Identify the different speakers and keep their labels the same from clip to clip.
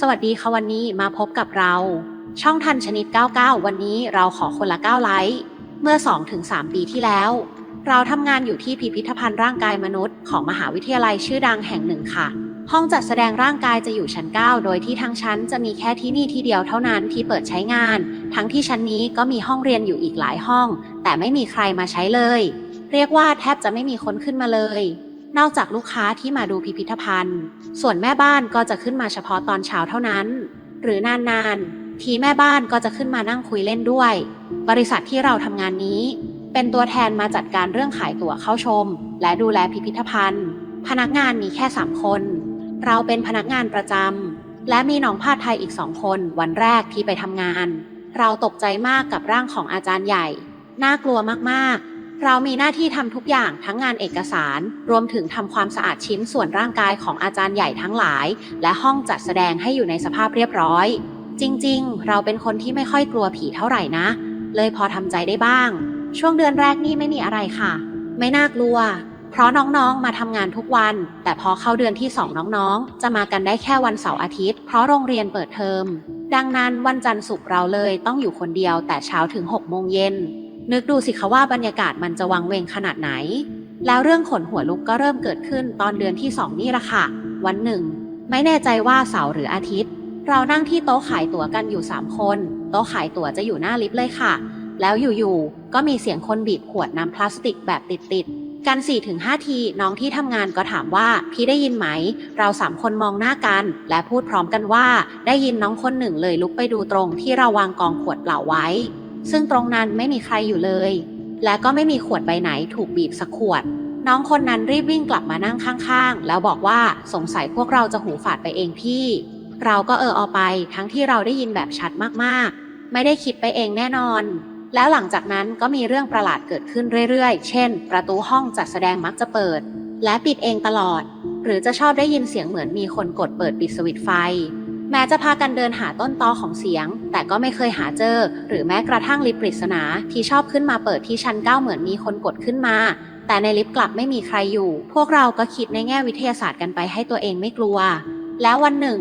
Speaker 1: สวัสดีค่ะวันนี้มาพบกับเรา ช่องทันชนิด 99 วันนี้เราขอคนละ 9 ไลค์เมื่อ 2-3 ปีที่แล้ว เราทำงานอยู่ที่พิพิธภัณฑ์ร่างกายมนุษย์ของมหาวิทยาลัยชื่อดังแห่งหนึ่งค่ะ ห้องจัดแสดงร่างกายจะอยู่ชั้น 9 โดยที่ทั้งชั้นจะมีแค่ที่นี่ที่เดียวเท่านั้นที่เปิดใช้งาน ทั้งที่ชั้นนี้ก็มีห้องเรียนอยู่อีกหลายห้อง แต่ไม่มีใครมาใช้เลย เรียกว่าแทบจะไม่มีคนขึ้นมาเลย นอกจากลูกค้าที่มาดูพิพิธภัณฑ์ ส่วนแม่บ้านก็จะขึ้นมาเฉพาะตอนเช้าเท่านั้น หรือนานๆ ทีแม่บ้านก็จะขึ้นมานั่งคุยเล่นด้วย บริษัทที่เราทำงานนี้ เป็นตัวแทนมาจัดการเรื่องขายตั๋วเข้าชม และดูแลพิพิธภัณฑ์ พนักงานมีแค่ 3 คน เราเป็นพนักงานประจำและมีน้องพาไทยอีกสองคนวันแรกที่ไปทำงาน เราตกใจมากกับร่างของอาจารย์ใหญ่ น่ากลัวมากๆ เรามีหน้าที่ทำทุกอย่างทั้งงานเอกสาร รวมถึงทำความสะอาดชิ้นส่วนร่างกายของอาจารย์ใหญ่ทั้งหลาย และห้องจัดแสดงให้อยู่ในสภาพเรียบร้อย จริง ๆ เราเป็นคนที่ไม่ค่อยกลัวผีเท่าไหร่นะ เลยพอทำใจได้บ้าง ช่วงเดือนแรกนี่ไม่มีอะไรค่ะ ไม่น่ากลัว เพราะน้องๆมาทำงานทุกวัน แต่พอเข้าเดือนที่สองน้องๆ จะมากันได้แค่วันเสาร์อาทิตย์ เพราะโรงเรียนเปิดเทอมดังนั้นวันจันทร์ศุกร์เราเลยต้องอยู่คนเดียวแต่เช้าถึง6โมงเย็น นึกดูสิคะว่าบรรยากาศมันจะวังเวงขนาดไหน แล้วเรื่องขนหัวลุกก็เริ่มเกิดขึ้นตอนเดือนที่2นี่ละค่ะ วันหนึ่ง ไม่แน่ใจว่าเสาร์หรืออาทิตย์ เรานั่งที่โต๊ะขายตั๋วกันอยู่3คน โต๊ะขายตั๋วจะอยู่หน้าลิฟต์เลยค่ะ แล้วอยู่ๆก็มีเสียงคนบีบขวดน้ำพลาสติกแบบติดๆกัน4-5ทีน้องที่ทำงานก็ถามว่าพี่ได้ยินไหม เราสามคนมองหน้ากัน และพูดพร้อมกันว่า ได้ยินน้องคนหนึ่งเลยลุกไปดูตรงที่เราวางกองขวดเปล่าไว้ ซึ่งตรงนั้นไม่มีใครอยู่เลย และก็ไม่มีขวดใบไหนถูกบีบสักขวด น้องคนนั้นรีบวิ่งกลับมานั่งข้างๆ แล้วบอกว่าสงสัยพวกเราจะหูฝาดไปเองพี่ เราก็เออเอาไปทั้งที่เราได้ยินแบบชัดมากๆ ไม่ได้คิดไปเองแน่นอน แล้วหลังจากนั้นก็มีเรื่องประหลาดเกิดขึ้นเรื่อยๆ เช่น ประตูห้องจัดแสดงมักจะเปิด และปิดเองตลอด หรือจะชอบได้ยินเสียงเหมือนมีคนกดเปิดปิดสวิตช์ไฟ แม้จะพากันเดินหาต้นตอของเสียง แต่ก็ไม่เคยหาเจอ หรือแม้กระทั่งลิฟต์ปริศนาที่ชอบขึ้นมาเปิดที่ชั้นเก้าเหมือนมีคนกดขึ้นมา แต่ในลิฟต์กลับไม่มีใครอยู่ พวกเราก็คิดในแง่วิทยาศาสตร์กันไปให้ตัวเองไม่กลัว แล้ววันหนึ่ง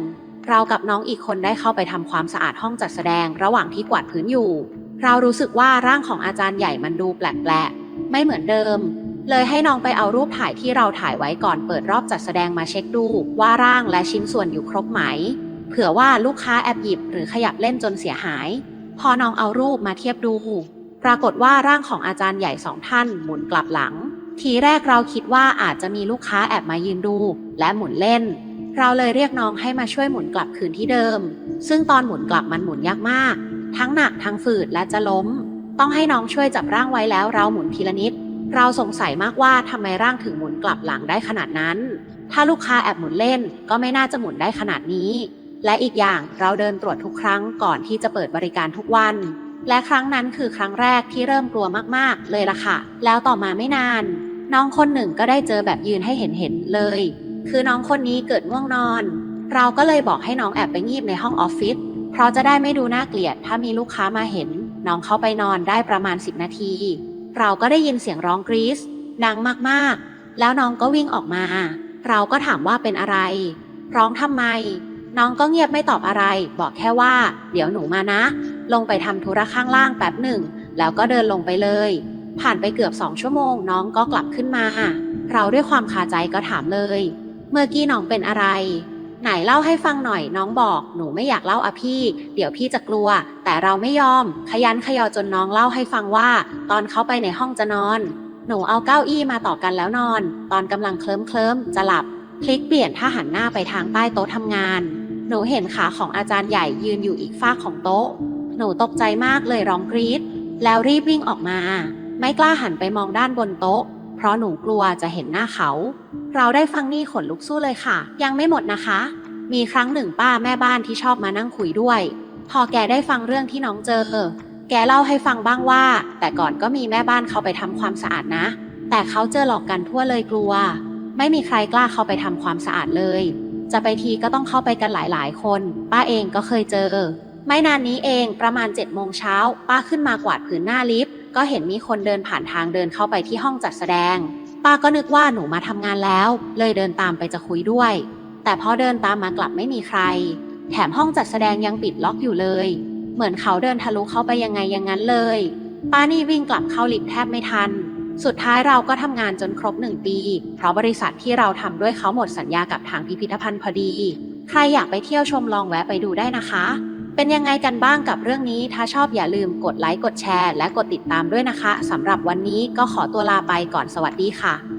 Speaker 1: เรากับน้องอีกคนได้เข้าไปทำความสะอาดห้องจัดแสดงระหว่างที่กวาดพื้นอยู่ เรารู้สึกว่าร่างของอาจารย์ใหญ่มันดูแปลกๆไม่เหมือนเดิมเลยให้น้องไปเอารูปถ่ายที่เราถ่ายไว้ก่อนเปิดรอบจัดแสดงมาเช็คดูว่าร่างและชิ้นส่วนอยู่ครบไหม เผื่อว่าลูกค้าแอบหยิบหรือขยับเล่นจนเสียหาย พอน้องเอารูปมาเทียบดู ปรากฏว่าร่างของอาจารย์ใหญ่สองท่านหมุนกลับหลัง ทีแรกเราคิดว่าอาจจะมีลูกค้าแอบมายืนดู และหมุนเล่น เราเลยเรียกน้องให้มาช่วยหมุนกลับคืนที่เดิม ซึ่งตอนหมุนกลับมันหมุนยากมาก ทั้งหนักทั้งฝืดและจะล้ม ต้องให้น้องช่วยจับร่างไว้แล้วเราหมุนทีละนิด เราสงสัยมากว่าทำไมร่างถึงหมุนกลับหลังได้ขนาดนั้น ถ้าลูกค้าแอบหมุนเล่นก็ไม่น่าจะหมุนได้ขนาดนี้ และอีกอย่างเราเดินตรวจทุกครั้งก่อนที่จะเปิดบริการทุกวัน และครั้งนั้นคือครั้งแรกที่เริ่มกลัวมากๆ เลยล่ะค่ะ แล้วต่อมาไม่นาน น้องคนหนึ่งก็ได้เจอแบบยืนให้เห็นเห็นๆเลย คือน้องคนนี้เกิดง่วงนอน เราก็เลยบอกให้น้องแอบไปงีบในห้องออฟฟิศเพราะจะได้ไม่ดูน่าเกลียด ถ้ามีลูกค้ามาเห็น น้องเข้าไปนอนได้ประมาณ 10 นาที เราก็ได้ยินเสียงร้องกรี๊ดดังมากๆ แล้วน้องก็วิ่งออกมา เราก็ถามว่าเป็นอะไร ร้องทำไม น้องก็เงียบไม่ตอบอะไร บอกแค่ว่า เดี๋ยวหนูมานะ ลงไปทำธุระข้างล่างแป๊บหนึ่ง แล้วก็เดินลงไปเลย ผ่านไปเกือบสองชั่วโมง น้องก็กลับขึ้นมา เราด้วยความคาใจก็ถามเลย เมื่อกี้น้องเป็นอะไร ไหนเล่าให้ฟังหน่อย น้องบอก หนูไม่อยากเล่าอะพี่ เดี๋ยวพี่จะกลัว แต่เราไม่ยอม ขยันขยอจนน้องเล่าให้ฟังว่า ตอนเขาไปในห้องจะนอน หนูเอาเก้าอี้มาต่อกันแล้วนอน ตอนกำลังเคลิ้มเคลิ้มจะหลับพลิกเปลี่ยนถ้าหันหน้าไปทางใต้โต๊ะทำงาน หนูเห็นขาของอาจารย์ใหญ่ยืนอยู่อีกฝากของโต๊ะ หนูตกใจมากเลยร้องกรี๊ดแล้วรีบวิ่งออกมา ไม่กล้าหันไปมองด้านบนโต๊ะ เพราะหนูกลัวจะเห็นหน้าเขา เราได้ฟังนี่ขนลุกสู้เลยค่ะ ยังไม่หมดนะคะ มีครั้งหนึ่งป้าแม่บ้านที่ชอบมานั่งคุยด้วย พอแกได้ฟังเรื่องที่น้องเจอ แกเล่าให้ฟังบ้างว่า แต่ก่อนก็มีแม่บ้านเขาไปทำความสะอาดนะ แต่เขาเจอหลอกกันทั่วเลยกลัว ไม่มีใครกล้าเข้าไปทำความสะอาดเลย จะไปทีก็ต้องเข้าไปกันหลายๆ คน ป้าเองก็เคยเจอ ไม่นานนี้เองประมาณ7จ็ดโมงเช้า ป้าขึ้นมากวาดผืนหน้าลิฟต์ก็เห็นมีคนเดินผ่านทางเดินเข้าไปที่ห้องจัดแสดง ป้าก็นึกว่าหนูมาทำงานแล้ว เลยเดินตามไปจะคุยด้วย แต่พอเดินตามมากลับไม่มีใคร แถมห้องจัดแสดงยังปิดล็อกอยู่เลย เหมือนเขาเดินทะลุเข้าไปยังไงอย่างนั้นเลย ป้านี่วิ่งกลับเข้าลิฟต์แทบไม่ทัน สุดท้ายเราก็ทำงานจนครบหนึ่งปี เพราะบริษัทที่เราทำด้วยเขาหมดสัญญากับทางพิพิธภัณฑ์พอดี ใครอยากไปเที่ยวชมลองแวะไปดูได้นะคะ เป็นยังไงกันบ้างกับเรื่องนี้ ถ้าชอบอย่าลืมกดไลค์กดแชร์ และกดติดตามด้วยนะคะสำหรับวันนี้ก็ขอตัวลาไปก่อนสวัสดีค่ะ